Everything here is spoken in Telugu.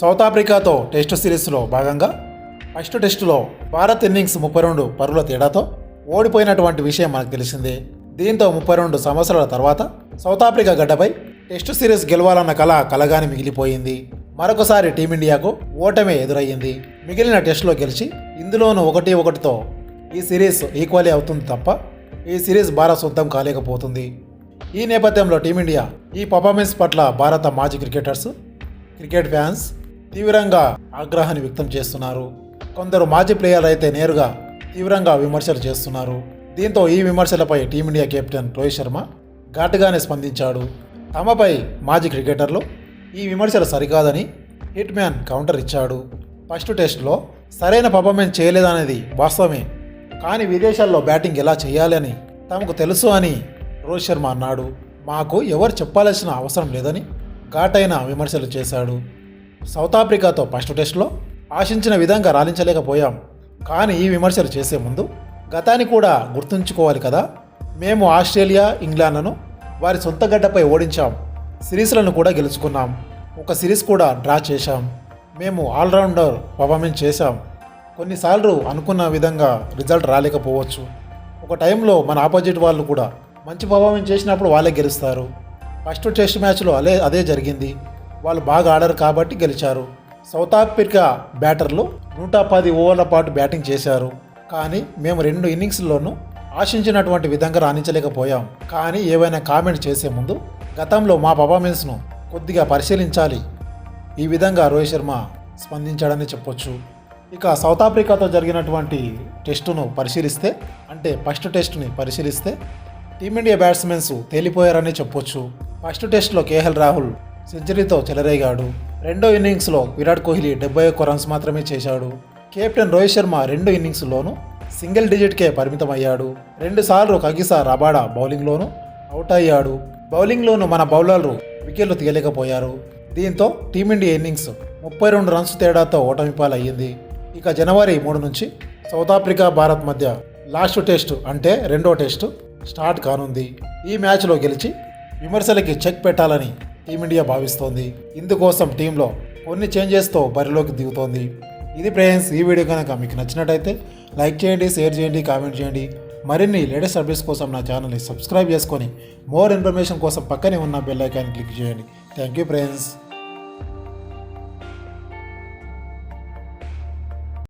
సౌత్ ఆఫ్రికాతో టెస్ట్ సిరీస్లో భాగంగా ఫస్ట్ టెస్టులో భారత్ ఇన్నింగ్స్ ముప్పై రెండు పరుల తేడాతో ఓడిపోయినటువంటి విషయం మనకు తెలిసిందే. దీంతో ముప్పై రెండు సంవత్సరాల తర్వాత సౌత్ ఆఫ్రికా గడ్డపై టెస్ట్ సిరీస్ గెలవాలన్న కళ కలగాని మిగిలిపోయింది. మరొకసారి టీమిండియాకు ఓటమే ఎదురయ్యింది. మిగిలిన టెస్టులో గెలిచి ఇందులోనూ ఒకటి ఒకటితో ఈ సిరీస్ ఈక్వలీ అవుతుంది తప్ప ఈ సిరీస్ భారత్ సొంతం కాలేకపోతుంది. ఈ నేపథ్యంలో టీమిండియా ఈ పర్ఫార్మెన్స్ పట్ల భారత మాజీ క్రికెటర్స్ క్రికెట్ ఫ్యాన్స్ తీవ్రంగా ఆగ్రహాన్ని వ్యక్తం చేస్తున్నారు. కొందరు మాజీ ప్లేయర్లు అయితే నేరుగా తీవ్రంగా విమర్శలు చేస్తున్నారు. దీంతో ఈ విమర్శలపై team India captain Rohit Sharma ఘాటుగానే స్పందించాడు. తమపై మాజీ క్రికెటర్లు ఈ విమర్శలు సరికాదని హిట్ మ్యాన్ కౌంటర్ ఇచ్చాడు. ఫస్ట్ టెస్ట్లో సరైన పర్ఫార్మెన్స్ చేయలేదనేది వాస్తవమే. కానీ విదేశాల్లో బ్యాటింగ్ ఎలా చేయాలి అని తమకు తెలుసు అని రోహిత్ శర్మ అన్నాడు. మాకు ఎవరు చెప్పాల్సిన అవసరం లేదని ఘాటైన విమర్శలు చేశాడు. సౌత్ ఆఫ్రికాతో ఫస్ట్ టెస్ట్లో ఆశించిన విధంగా రాణించలేకపోయాం. కానీ ఈ విమర్శలు చేసే ముందు గతాన్ని కూడా గుర్తుంచుకోవాలి కదా. మేము ఆస్ట్రేలియా ఇంగ్లాండ్ను వారి సొంత గడ్డపై ఓడించాం. సిరీస్లను కూడా గెలుచుకున్నాం. ఒక సిరీస్ కూడా డ్రా చేశాం. మేము ఆల్రౌండర్ పర్ఫార్మెన్స్ చేశాం. కొన్నిసార్లు అనుకున్న విధంగా రిజల్ట్ రాలేకపోవచ్చు. ఒక టైంలో మన ఆపోజిట్ వాళ్ళు కూడా మంచి పర్ఫార్మెన్స్ చేసినప్పుడు వాళ్ళే గెలుస్తారు. ఫస్ట్ టెస్ట్ మ్యాచ్లో అదే అదే జరిగింది. వాళ్ళు బాగా ఆడారు కాబట్టి గెలిచారు. సౌత్ ఆఫ్రికా బ్యాటర్లు నూట పది ఓవర్ల పాటు బ్యాటింగ్ చేశారు. కానీ మేము రెండు ఇన్నింగ్స్లోనూ ఆశించినటువంటి విధంగా రాణించలేకపోయాం. కానీ ఏవైనా కామెంట్ చేసే ముందు గతంలో మా పర్ఫార్మెన్స్ను కొద్దిగా పరిశీలించాలి. ఈ విధంగా రోహిత్ శర్మ స్పందించాడని చెప్పొచ్చు. ఇక సౌత్ ఆఫ్రికాతో జరిగినటువంటి టెస్టును పరిశీలిస్తే అంటే ఫస్ట్ టెస్ట్ని పరిశీలిస్తే టీమిండియా బ్యాట్స్మెన్స్ తేలిపోయారని చెప్పొచ్చు. ఫస్ట్ టెస్ట్లో కేఎల్ రాహుల్ సెంచరీతో చెలరేగాడు. రెండో ఇన్నింగ్స్లో విరాట్ కోహ్లీ డెబ్బై ఒక్క రన్స్ మాత్రమే చేశాడు. కెప్టెన్ రోహిత్ శర్మ రెండు ఇన్నింగ్స్లోనూ సింగిల్ డిజిట్కే పరిమితమయ్యాడు. రెండుసార్లు కగిసా రబాడా బౌలింగ్లోనూ అవుట్ అయ్యాడు బౌలింగ్లోనూ మన బౌలర్లు వికెట్లు తీయలేకపోయారు. దీంతో టీమిండియా ఇన్నింగ్స్ ముప్పై రెండు రన్స్ తేడాతో ఓటమి పాలయ్యింది ఇక జనవరి మూడు నుంచి సౌత్ ఆఫ్రికా భారత్ మధ్య లాస్ట్ టెస్ట్ అంటే రెండో టెస్ట్ స్టార్ట్ కానుంది. ఈ మ్యాచ్లో గెలిచి విమర్శలకి చెక్ పెట్టాలని టీమిండియా భావిస్తోంది. ఇందుకోసం టీంలో కొన్ని చేంజెస్తో బరిలోకి దిగుతోంది. ఇది ఫ్రెండ్స్ ఈ వీడియో కనుక మీకు నచ్చినట్టయితే లైక్ చేయండి షేర్ చేయండి కామెంట్ చేయండి. మరిన్ని లేటెస్ట్ అప్డేట్స్ కోసం నా ఛానల్ని సబ్స్క్రైబ్ చేసుకొని మోర్ ఇన్ఫర్మేషన్ కోసం పక్కనే ఉన్న బెల్ ఐకాన్ క్లిక్ చేయండి. Thank you friends.